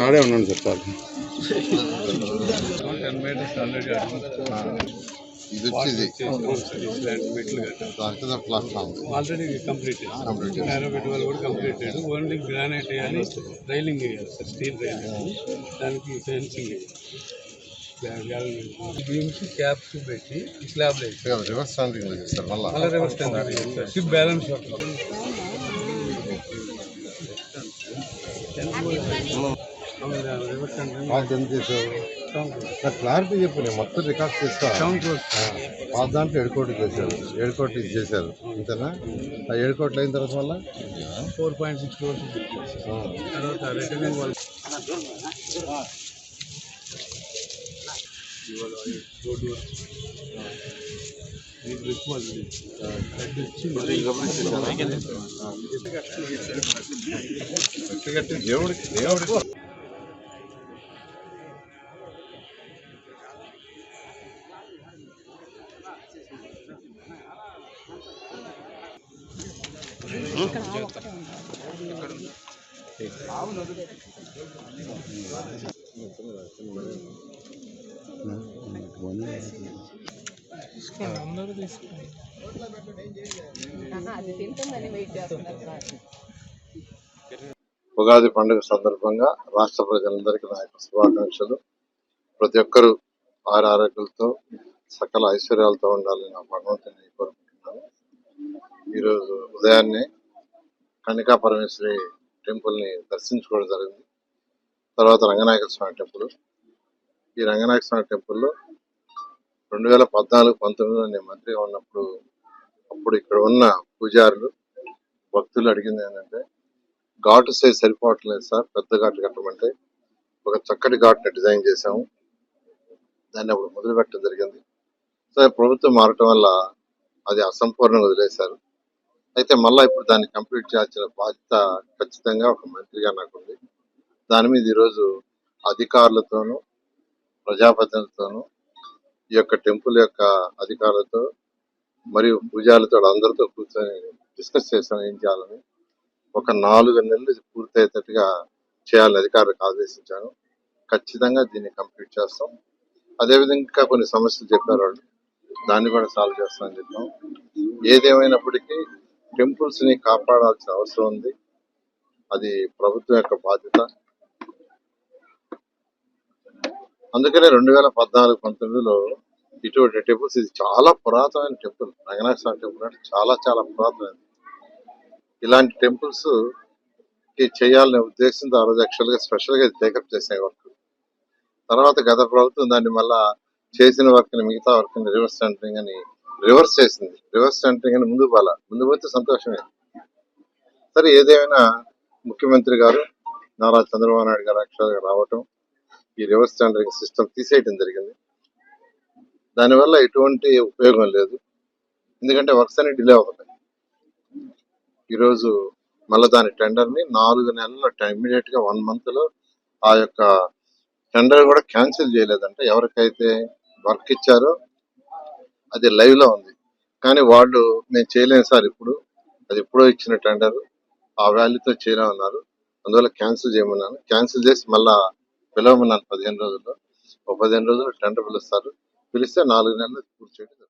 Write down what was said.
ఆడే ఉన్నాను సార్ చాలు ఇది వచ్చేది. ప్లాట్ఫామ్ ఆల్రెడీ కంప్లీట్ పారాబెట్ వాళ్ళు కూడా కంప్లీటెడ్ ఓన్లీ గ్రానైట్ వేయాలి రైలింగ్ వేయాలి సార్ స్టీల్ రైలింగ్ దానికి ఫెన్సింగ్ బీమ్స్ క్యాప్స్ పెట్టి స్లాబ్ రివర్స్ స్టాండింగ్ మళ్ళీ మళ్ళీ రివర్స్ షిప్ బ్యాలెన్స్ నాకు క్లారిటీ చెప్పు నేను మొత్తం రికార్డ్ చేస్తా. సౌండ్ ఆ దాంట్లో ఏడుకోటి చేశారు. ఏడుకోటి ఇది చేశారు. అంతేనా ఆ ఏడుకోట్లు అయిన తర్వాత మళ్ళీ? ఫోర్ పాయింట్ సిక్స్ క్రోర్స్ తర్వాత రిటర్నింగ్ వాళ్ళు. ఇవాళ రోడ్డు వర్క్. ఈ బ్రిక్ వాళ్ళు అది వచ్చి మళ్ళీ దేవుడికి దేవుడికి అది సార్. ఉగాది పండుగ సందర్భంగా రాష్ట్ర ప్రజలందరికీ నా యొక్క శుభాకాంక్షలు. ప్రతి ఒక్కరూ ఆరు ఆరోగ్యాలతో సకల ఐశ్వర్యాలతో ఉండాలని నా భగవంతుని కోరుకుంటున్నాను. ఈరోజు ఉదయాన్నే కనికా పరమేశ్వరి టెంపుల్ని దర్శించుకోవడం జరిగింది. తర్వాత రంగనాయక స్వామి టెంపుల్. ఈ రంగనాయక స్వామి టెంపుల్లో రెండు వేల పద్నాలుగు పంతొమ్మిదిలో నేను మంత్రిగా ఉన్నప్పుడు అప్పుడు ఇక్కడ ఉన్న పూజారులు భక్తులు అడిగింది ఏంటంటే ఘాటు సైజ్ సరిపోవట్లేదు సార్ పెద్ద ఘాట్లు కట్టమంటే ఒక చక్కటి ఘాట్ని డిజైన్ చేశాము. దాన్ని అప్పుడు మొదలు పెట్టడం జరిగింది. సో ప్రభుత్వం మారటం వల్ల అది అసంపూర్ణంగా వదిలేశారు. అయితే మళ్ళీ ఇప్పుడు దాన్ని కంప్లీట్ చేయాల్సిన బాధ్యత ఖచ్చితంగా ఒక మంత్రిగా నాకు ఉంది దాని మీద ఈరోజు అధికారులతోనూ ప్రజాప్రతినిధులతోనూ ఈ యొక్క టెంపుల్ యొక్క అధికారులతో మరియు పూజారులతో అందరితో కూర్చొని డిస్కస్ చేసాం ఏం చేయాలని. ఒక నాలుగు నెలలు పూర్తయ్యేటట్టుగా చేయాలని అధికారులకు ఆదేశించాను. ఖచ్చితంగా దీన్ని కంప్లీట్ చేస్తాం. అదేవిధంగా ఇంకా కొన్ని సమస్యలు చెప్పారు వాళ్ళు. దాన్ని కూడా సాల్వ్ చేస్తామని చెప్పాం. ఏదేమైనప్పటికీ టెంపుల్స్ని కాపాడాల్సిన అవసరం ఉంది. అది ప్రభుత్వం యొక్క బాధ్యత. అందుకనే రెండు వేల పద్నాలుగు పంతొమ్మిదిలో ఇటువంటి టెంపుల్స్ ఇది చాలా పురాతనమైన టెంపుల్ రంగనాథ స్వామి టెంపుల్ అంటే చాలా చాలా పురాతనమైనది. ఇలాంటి టెంపుల్స్ చేయాలనే ఉద్దేశంతో ఆ రోజు యాక్చువల్గా స్పెషల్గా ఇది టేకప్ చేసే వర్క్ తర్వాత గత ప్రభుత్వం దాన్ని మళ్ళా చేసిన వర్క్ని మిగతా వర్క్ని రివర్స్ సెంటరింగ్ అని రివర్స్ చేసింది. రివర్స్ సెంటరింగ్ అని ముందు పోలా ముందు పోతే సంతోషమే. సరే ఏదేమైనా ముఖ్యమంత్రి గారు నారా చంద్రబాబు నాయుడు గారు యాక్చువల్గా రావటం ఈ రివర్స్ టెండరింగ్ సిస్టమ్ తీసేయడం జరిగింది. దానివల్ల ఎటువంటి ఉపయోగం లేదు. ఎందుకంటే వర్క్స్ అన్ని డిలే అవుతాయి ఈరోజు మళ్ళీ దాని టెండర్ని నాలుగు నెలల ఇమీడియట్గా వన్ మంత్లో ఆ యొక్క టెండర్ కూడా క్యాన్సిల్ చేయలేదంటే. ఎవరికైతే వర్క్ ఇచ్చారో అది లైవ్లో ఉంది. కానీ వాళ్ళు మేము చేయలేము సార్ ఇప్పుడు. అది ఎప్పుడో ఇచ్చిన టెండర్. ఆ వాల్యూతో చేయలేమన్నారు. అందువల్ల క్యాన్సిల్ చేయమన్నాను. క్యాన్సిల్ చేసి మళ్ళీ పిలవమన్నాను పదిహేను రోజుల్లో ఒక పదిహేను రోజుల్లో టెండర్ పిలుస్తారు పిలిస్తే నాలుగు నెలలు పూర్తి చేయడం జరుగుతుంది.